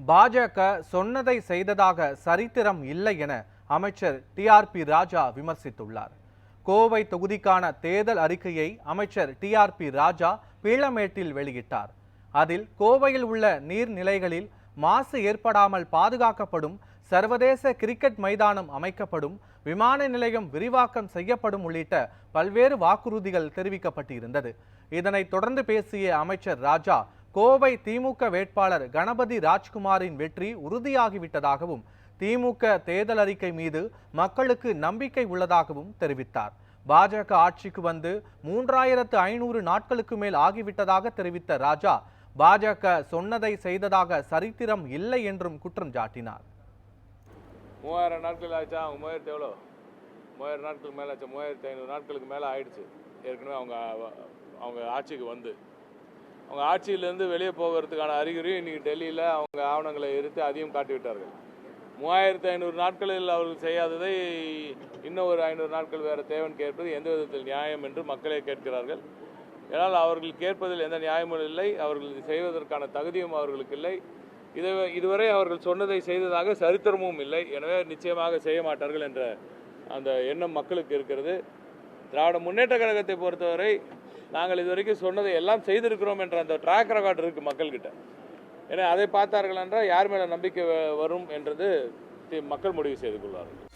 பாஜக சொன்னதை செய்ததாக சரித்திரம் இல்லை என அமைச்சர் டிஆர்பி ராஜா விமர்சித்துள்ளார். கோவை தொகுதிக்கான தேர்தல் அறிக்கையை அமைச்சர் டிஆர்பி ராஜா பீளமேட்டில் வெளியிட்டார். அதில் கோவையில் உள்ள நீர்நிலைகளில் மாசு ஏற்படாமல் பாதுகாக்கப்படும் சர்வதேச கிரிக்கெட் மைதானம் அமைக்கப்படும் விமான நிலையம் விரிவாக்கம் செய்யப்படும் உள்ளிட்ட பல்வேறு வாக்குறுதிகள் தெரிவிக்கப்பட்டிருந்தது. இதனைத் தொடர்ந்து பேசிய அமைச்சர் ராஜா கோவை திமுக வேட்பாளர் கணபதி ராஜ்குமாரின் வெற்றி உறுதியாகிவிட்டதாகவும் திமுக தேர்தல் அறிக்கை மீது மக்களுக்கு நம்பிக்கை உள்ளதாகவும் தெரிவித்தார். பாஜக ஆட்சிக்கு வந்து மூன்றாயிரத்து ஐநூறு நாட்களுக்கு மேல் ஆகிவிட்டதாக தெரிவித்த ராஜா பாஜக சொன்னதை செய்ததாக சரித்திரம் இல்லை என்றும் குற்றம் சாட்டினார். மூவாயிரம் நாட்கள் ஆச்சா? அவங்க மூவாயிரத்து எவ்வளோ? மூவாயிரம் நாட்களுக்கு மேலே ஆச்சா? மூவாயிரத்து ஐநூறு நாட்களுக்கு மேலே ஆயிடுச்சு. ஏற்கனவே அவங்க அவங்க ஆட்சிக்கு வந்து. அவங்க ஆட்சியிலேருந்து வெளியே போகிறதுக்கான அறிகுறியும் இன்றைக்கி டெல்லியில் அவங்க ஆவணங்களை எரித்து அதையும் காட்டிவிட்டார்கள். மூவாயிரத்து ஐநூறு நாட்களில் அவர்கள் செய்யாததை இன்னும் ஒரு ஐநூறு நாட்கள் வேறு தேவன் கேட்பது எந்த விதத்தில் நியாயம் என்று மக்களே கேட்கிறார்கள். ஏனால் அவர்கள் கேட்பதில் எந்த நியாயமும் இல்லை அவர்கள் செய்வதற்கான தகுதியும் அவர்களுக்கு இல்லை. இதை இதுவரை அவர்கள் சொன்னதை செய்ததாக சரித்திரமும் இல்லை. எனவே நிச்சயமாக செய்ய மாட்டார்கள் என்ற அந்த எண்ணம் மக்களுக்கு இருக்கிறது. திராவிட முன்னேற்ற கழகத்தை பொறுத்தவரை நாங்கள் இதுவரைக்கும் சொன்னதை எல்லாம் செய்திருக்கிறோம் என்ற அந்த ட்ராக் ரெக்கார்டு இருக்குது மக்கள்கிட்ட. ஏன்னா அதை பார்த்தார்கள் என்றால் யார் மேலே நம்பிக்கை வரும் என்றது மக்கள் முடிவு செய்து கொள்வார்கள்